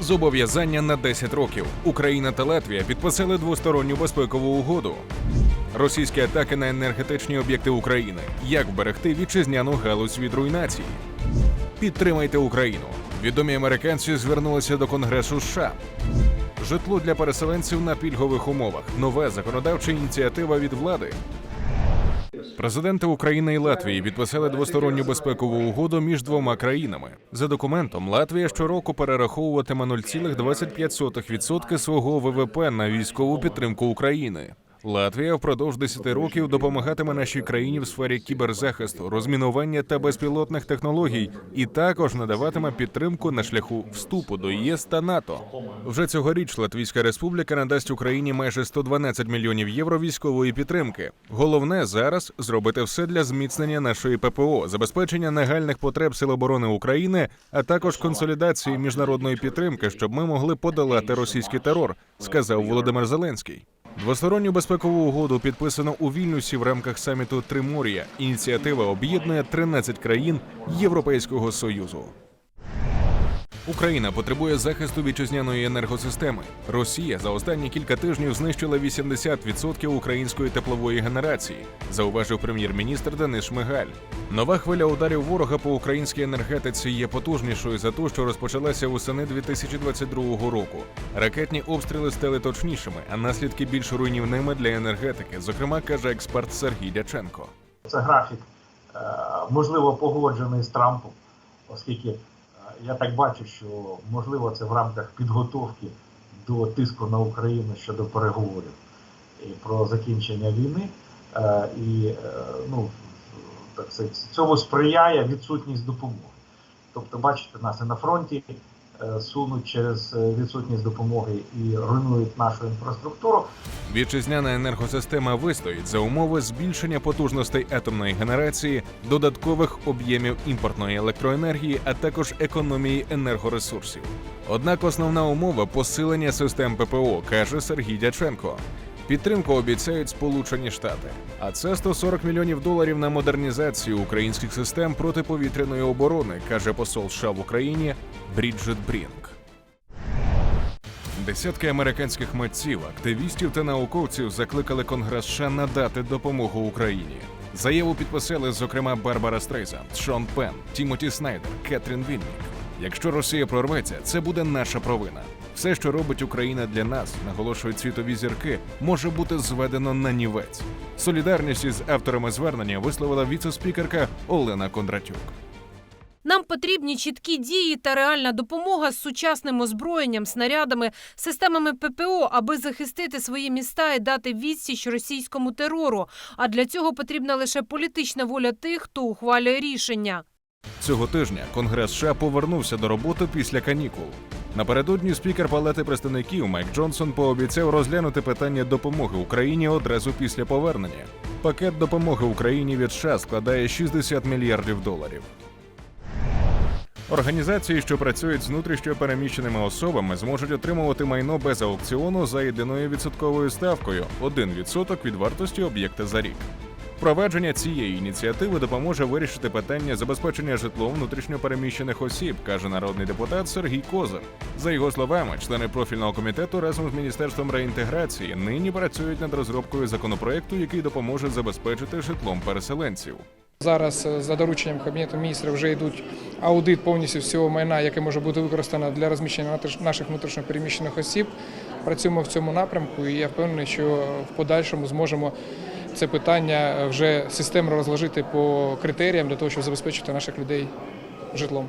Зобов'язання на 10 років. Україна та Латвія підписали двосторонню безпекову угоду. Російські атаки на енергетичні об'єкти України. Як вберегти вітчизняну галузь від руйнації? Підтримайте Україну. Відомі американці звернулися до Конгресу США. Житло для переселенців на пільгових умовах. Нова законодавча ініціатива від влади. Президенти України і Латвії підписали двосторонню безпекову угоду між двома країнами. За документом, Латвія щороку перераховуватиме 0,25% свого ВВП на військову підтримку України. Латвія впродовж 10 років допомагатиме нашій країні в сфері кіберзахисту, розмінування та безпілотних технологій, і також надаватиме підтримку на шляху вступу до ЄС та НАТО. Вже цьогоріч Латвійська республіка надасть Україні майже 112 мільйонів євро військової підтримки. Головне зараз зробити все для зміцнення нашої ППО, забезпечення нагальних потреб Сил оборони України, а також консолідації міжнародної підтримки, щоб ми могли подолати російський терор, сказав Володимир Зеленський. Двосторонню безпекову угоду підписано у Вільнюсі в рамках саміту Тримор'я. Ініціатива об'єднує 13 країн Європейського союзу. Україна потребує захисту вітчизняної енергосистеми. Росія за останні кілька тижнів знищила 80% української теплової генерації, зауважив прем'єр-міністр Денис Шмигаль. Нова хвиля ударів ворога по українській енергетиці є потужнішою за ту, що розпочалася восени 2022 року. Ракетні обстріли стали точнішими, а наслідки більш руйнівними для енергетики. Зокрема, каже експерт Сергій Дяченко. Це графік, е, можливо, погоджений з Трампом, оскільки я так бачу, що можливо це в рамках підготовки до тиску на Україну щодо переговорів і про закінчення війни. Е, І е, ну, так сказати, цьому сприяє відсутність допомоги. Тобто, бачите, нас і на фронті е, сунуть через е, відсутність допомоги і руйнують нашу інфраструктуру. Вітчизняна енергосистема вистоїть за умови збільшення потужностей атомної генерації, додаткових об'ємів імпортної електроенергії, а також економії енергоресурсів. Однак основна умова посилення систем ППО, каже Сергій Дяченко. Підтримку обіцяють Сполучені Штати, а це 140 мільйонів доларів на модернізацію українських систем протиповітряної оборони, каже посол США в Україні Бріджит Брінк. Десятки американських митців, активістів та науковців закликали Конгрес США надати допомогу Україні. Заяву підписали, зокрема, Барбара Стрейзанд, Шон Пен, Тімоті Снайдер, Кетрін Віннік. Якщо Росія прорветься, це буде наша провина. Все, що робить Україна для нас, наголошують світові зірки, може бути зведено на нівець. Солідарність із авторами звернення висловила віце-спікерка Олена Кондратюк. Нам потрібні чіткі дії та реальна допомога з сучасним озброєнням, снарядами, системами ППО, аби захистити свої міста і дати відсіч російському терору. А для цього потрібна лише політична воля тих, хто ухвалює рішення. Цього тижня Конгрес США повернувся до роботи після канікул. Напередодні спікер Палати представників Майк Джонсон пообіцяв розглянути питання допомоги Україні одразу після повернення. Пакет допомоги Україні від США складає 60 мільярдів доларів. Організації, що працюють з внутрішньо переміщеними особами, зможуть отримувати майно без аукціону за єдиною відсотковою ставкою 1% від вартості об'єкта за рік. Впровадження цієї ініціативи допоможе вирішити питання забезпечення житлом внутрішньопереміщених осіб, каже народний депутат Сергій Козир. За його словами, члени профільного комітету разом з міністерством реінтеграції нині працюють над розробкою законопроекту, який допоможе забезпечити житлом переселенців. Зараз е, за дорученням Кабінету міністрів вже йдуть аудит повністю всього майна, яке може бути використано для розміщення наших внутрішньо переміщених осіб. Працюємо в цьому напрямку, і я впевнений, що в подальшому зможемо це питання вже системно розложити по критеріям для того, щоб забезпечити наших людей житлом.